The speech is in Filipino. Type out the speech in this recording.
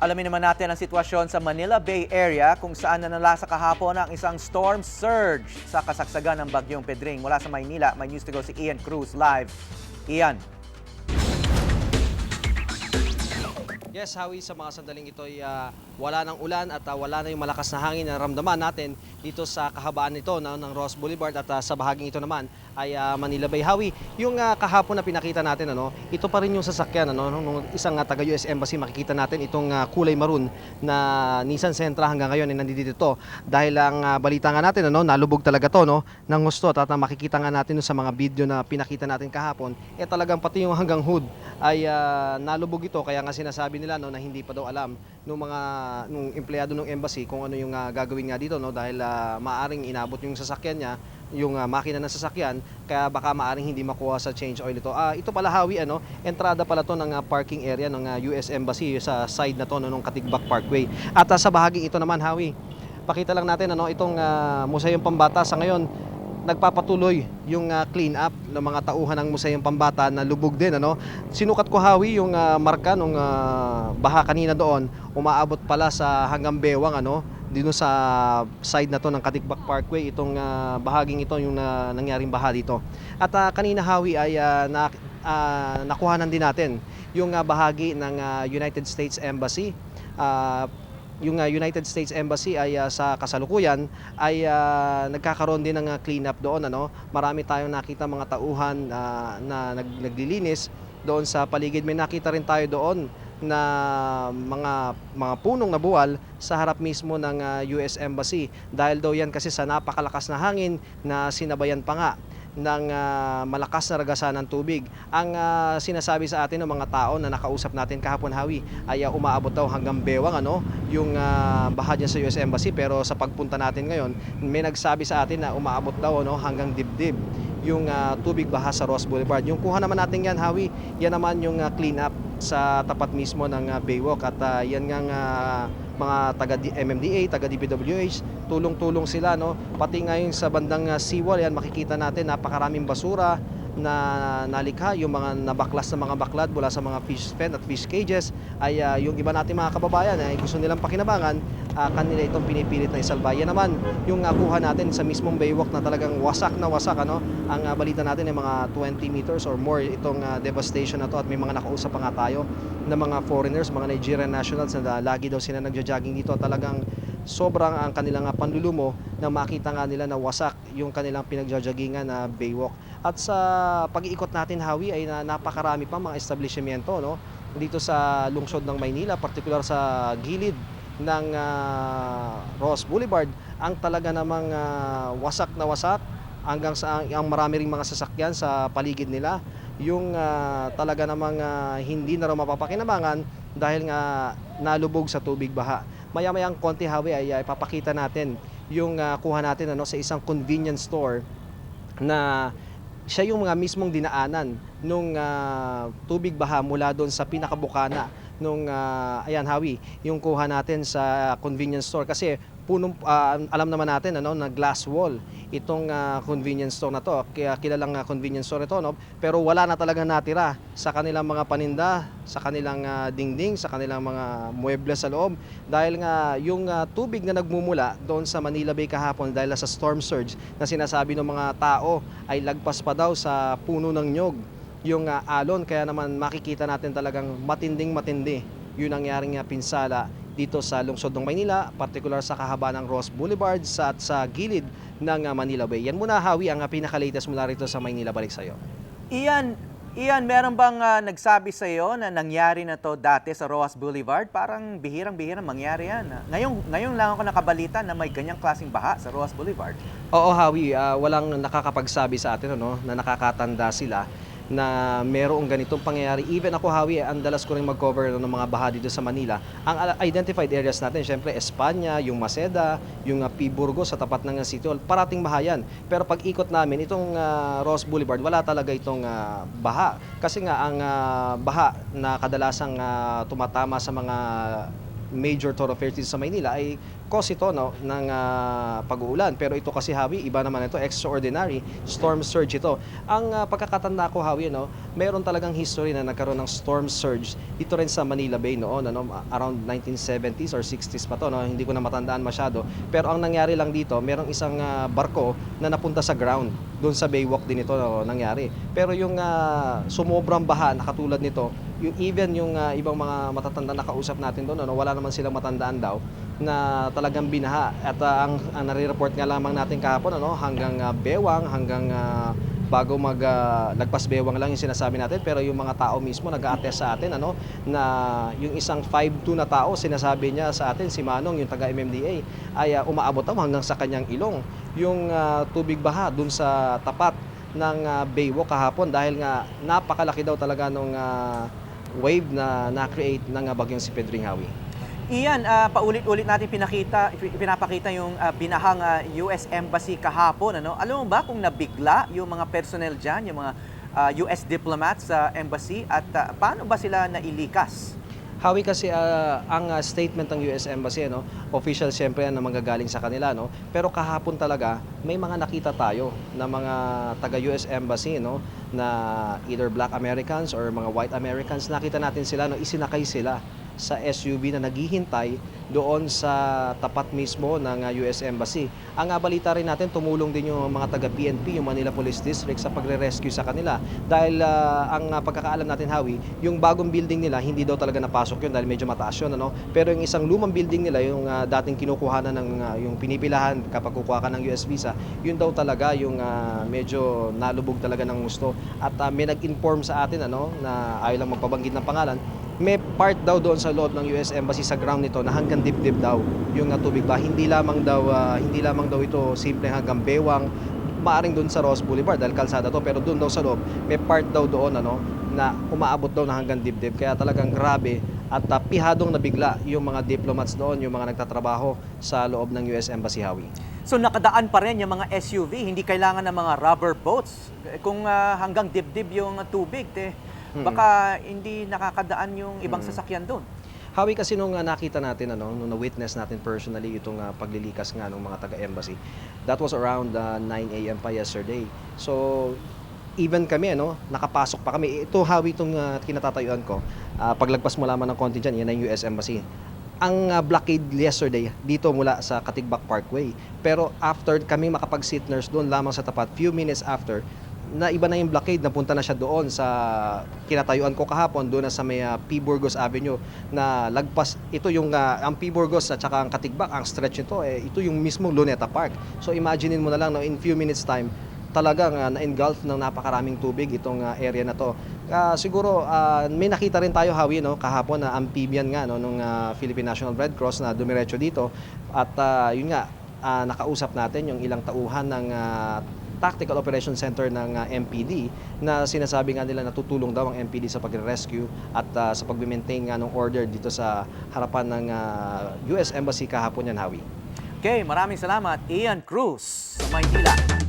Alamin naman natin ang sitwasyon sa Manila Bay Area kung saan nanalasa kahapon ang isang storm surge sa kasagsagan ng bagyong Pedring. Mula sa Maynila, may news to go si Ian Cruz live. Ian. Yes, Howie, sa mga sandaling ito ay ah, wala ng ulan at ah, wala na yung malakas na hangin na ramdaman natin dito sa kahabaan nito no, ng Ross Boulevard at ah, sa bahaging ito naman ay ah, Manila Bay. Howie, yung ah, kahapon na pinakita natin, ano, ito pa rin yung sasakyan ano, nung isang ah, taga US Embassy makikita natin itong ah, kulay maroon na Nissan Sentra hanggang ngayon ay nandito dito. Dahil ang ah, balita nga natin, ano, nalubog talaga to no, ng gusto at ah, makikita nga natin sa mga video na pinakita natin kahapon, eh talagang pati yung hanggang hood ay ah, nalubog ito kaya nga sinasabi nila no na hindi pa daw alam nung mga nung empleyado ng embassy kung ano yung ah, gagawin nga dito no dahil ah, maaring inabot yung sasakyan niya yung ah, makina ng sasakyan kaya baka maaring hindi makuha sa change oil ito. Ah ito pala Hawi ano, entrada pala to ng ah, parking area ng ah, US Embassy sa side na to no, ng Katigbak Parkway. At ah, sa bahagi ito naman Hawi, pakita lang natin ano itong uh, Museum Pambata sa ngayon nagpapatuloy yung ah, clean up ng mga tauhan ng Museum Pambata na lubog din ano. Sinukat ko hawi yung ah, marka nung ah, baha kanina doon, umaabot pala sa hanggang bewang ano dito sa side na to ng Katikbak Parkway itong ah, bahaging ito yung na, nangyaring baha dito. At ah, kanina hawi ay ah, na, ah, nakuhanan din natin yung ah, bahagi ng ah, United States Embassy Ah, yung uh, United States Embassy ay uh, sa kasalukuyan ay uh, nagkakaroon din ng uh, cleanup doon ano? Marami tayong nakita mga tauhan uh, na nag, naglilinis doon sa paligid. May nakita rin tayo doon na mga mga punong nabuwal sa harap mismo ng uh, US Embassy. Dahil daw yan kasi sa napakalakas na hangin na sinabayan pa nga ng ah, malakas na ragasan ng tubig. Ang ah, sinasabi sa atin ng mga tao na nakausap natin kahapon Hawi ay ah, umaabot daw hanggang bewang ano yung uh, baha dyan sa US Embassy pero sa pagpunta natin ngayon may nagsabi sa atin na umaabot daw ano hanggang dibdib yung ah, tubig baha sa Ross Boulevard. Yung kuha naman natin yan Hawi, yan naman yung ah, clean up sa tapat mismo ng ah, Baywalk at ah, yan nga ah, mga taga MMDA, taga DPWH, tulong-tulong sila no. Pati ngayon sa bandang uh, seawall yan makikita natin napakaraming basura na nalikha yung mga nabaklas na mga baklad mula sa mga fish pen at fish cages ay uh, yung iba natin mga kababayan ay gusto nilang pakinabangan uh, kanila itong pinipilit na isalba. Yan naman yung uh, natin sa mismong baywalk na talagang wasak na wasak ano. Ang uh, balita natin ay mga 20 meters or more itong uh, devastation na to at may mga nakausap pa nga tayo na mga foreigners, mga Nigerian nationals na lagi daw sila nagja-jogging dito talagang sobrang ang kanilang panlulumo na makita nga nila na wasak yung kanilang pinagja-joggingan na baywalk. At sa pag-iikot natin Hawi ay na, napakarami pa mga establishmento no dito sa lungsod ng Maynila, particular sa gilid ng ah, Ross Boulevard ang talaga namang ah, wasak na wasak hanggang sa ang marami ring mga sasakyan sa paligid nila yung ah, talaga namang ah, hindi na raw mapapakinabangan dahil nga nalubog sa tubig baha. Maya-mayang konti hawi ay ay papakita natin yung ah, kuha natin ano sa isang convenience store na siya yung mga mismong dinaanan nung ah, tubig baha mula doon sa pinakabukana nung ah, ayan Hawi, yung kuha natin sa convenience store. Kasi punong ah, alam naman natin ano na glass wall itong ah, convenience store na to. Kaya kilalang ah, convenience store ito no, pero wala na talaga natira sa kanilang mga paninda, sa kanilang ah, dingding, sa kanilang mga mueble sa loob. Dahil nga yung ah, tubig na nagmumula doon sa Manila Bay kahapon dahil sa storm surge na sinasabi ng mga tao ay lagpas pa daw sa puno ng nyog yung ah, alon kaya naman makikita natin talagang matinding matindi yung nangyaring ah, pinsala dito sa lungsod ng Maynila, particular sa kahaba ng Ross Boulevard sa, at sa gilid ng ah, Manila Bay. Yan muna Hawi ang ah, pinaka-latest mula rito sa Maynila. Balik sa'yo. Ian, Ian, meron bang ah, nagsabi sa iyo na nangyari na to dati sa Roas Boulevard? Parang bihirang-bihirang mangyari yan. ah. Ngayon, ngayon lang ako nakabalita na may ganyang klaseng baha sa Roas Boulevard. Oo Hawi, ah, walang nakakapagsabi sa atin ano, na nakakatanda sila na merong ganitong pangyayari. Even ako, Hawi, ang dalas ko rin mag-cover ng mga baha dito sa Manila. Ang ah, identified areas natin, syempre, Espanya, yung Maceda, yung uh, P. Burgos sa tapat ng ah, City Hall, parating bahayan. Pero pag ikot namin, itong ah, Ross Boulevard, wala talaga itong ah, baha. Kasi nga, ang ah, baha na kadalasang ah, tumatama sa mga major thoroughfares dito sa Maynila ay cause ito no, ng ah, pag-uulan. Pero ito kasi Hawi, iba naman ito, extraordinary storm surge ito. Ang ah, pagkakatanda ko Hawi, no, meron talagang history na nagkaroon ng storm surge dito rin sa Manila Bay noon, ano, around 1970s or 60s pa to, no, hindi ko na matandaan masyado. Pero ang nangyari lang dito, merong isang ah, barko na napunta sa ground. Doon sa Baywalk din ito no, nangyari. Pero yung ah, sumobrang baha na katulad nito, yung even yung ah, ibang mga matatanda na kausap natin doon, ano, wala naman silang matandaan daw na talagang binaha. At ah, ang, ang nare-report nga lamang natin kahapon, ano, hanggang ah, bewang, hanggang ah, bago mag ah, lagpas bewang lang yung sinasabi natin pero yung mga tao mismo nag-attest sa atin ano na yung isang 5'2 na tao sinasabi niya sa atin si Manong yung taga MMDA ay ah, umaabot daw hanggang sa kanyang ilong yung ah, tubig baha dun sa tapat ng uh, Baywalk kahapon dahil nga napakalaki daw talaga nung ah, wave na na-create ng bagyong si Pedring Hawi. Iyan, ah, paulit-ulit natin pinakita, pinapakita yung ah, binahang ah, US Embassy kahapon. Ano? Alam mo ba kung nabigla yung mga personnel dyan, yung mga ah, US diplomats sa embassy at ah, paano ba sila nailikas? Hawi kasi ah, ang ah, statement ng US Embassy, no, official siyempre yan na manggagaling sa kanila, no. Pero kahapon talaga may mga nakita tayo na mga taga US Embassy, no, na either Black Americans or mga White Americans. Nakita natin sila, no, isinakay sila sa SUV na naghihintay doon sa tapat mismo ng ah, US Embassy. Ang ah, balita rin natin, tumulong din yung mga taga PNP, yung Manila Police District sa pagre-rescue sa kanila. Dahil ah, ang pagkakaalam natin, Hawi, yung bagong building nila, hindi daw talaga napasok yun dahil medyo mataas yun. Ano? Pero yung isang lumang building nila, yung ah, dating kinukuhanan ng ah, yung pinipilahan kapag kukuha ka ng US visa, yun daw talaga yung ah, medyo nalubog talaga ng gusto. At ah, may nag-inform sa atin ano, na ayaw lang magpabanggit ng pangalan, may part daw doon sa loob ng US Embassy sa ground nito na hanggang dibdib daw yung uh, tubig ba. Hindi lamang daw ah, hindi lamang daw ito simple hanggang bewang maaring doon sa Ross Boulevard dahil kalsada to pero doon daw sa loob may part daw doon ano na umaabot daw na hanggang dibdib kaya talagang grabe at uh, pihadong nabigla yung mga diplomats doon yung mga nagtatrabaho sa loob ng US Embassy Hawi. So nakadaan pa rin yung mga SUV, hindi kailangan ng mga rubber boats. Kung ah, hanggang dibdib yung tubig, te, baka hindi nakakadaan yung ibang sasakyan doon. Hawi kasi nung uh, nakita natin ano, nung na-witness natin personally itong uh, paglilikas nga ng mga taga-embassy. That was around uh, 9 AM pa yesterday. So even kami ano, nakapasok pa kami. Ito Hawi itong uh, kinatatayuan ko. Uh, paglagpas mo lamang ng konti dyan, yan ang US Embassy. Ang uh, blockade yesterday dito mula sa Katigbak Parkway. Pero after kami makapag-sit nurse doon lamang sa tapat, few minutes after, na iba na yung blockade, napunta na siya doon sa kinatayuan ko kahapon, doon na sa may uh, P. Burgos Avenue na lagpas, ito yung uh, ang P. Burgos at saka ang Katigbak, ang stretch nito, eh, ito yung mismong Luneta Park. So imaginein mo na lang, no, in few minutes time, talagang uh, na-engulf ng napakaraming tubig itong uh, area na to. Ah, siguro ah, may nakita rin tayo Hawi no kahapon na amphibian nga no nung ah, Philippine National Red Cross na dumiretso dito at ah, yun nga ah, nakausap natin yung ilang tauhan ng ah, Tactical Operation Center ng ah, MPD na sinasabi nga nila natutulong daw ang MPD sa pagre-rescue at ah, sa pag-maintain nga ng order dito sa harapan ng ah, US Embassy kahapon yan Hawi. Okay, maraming salamat. Ian Cruz, Maynila.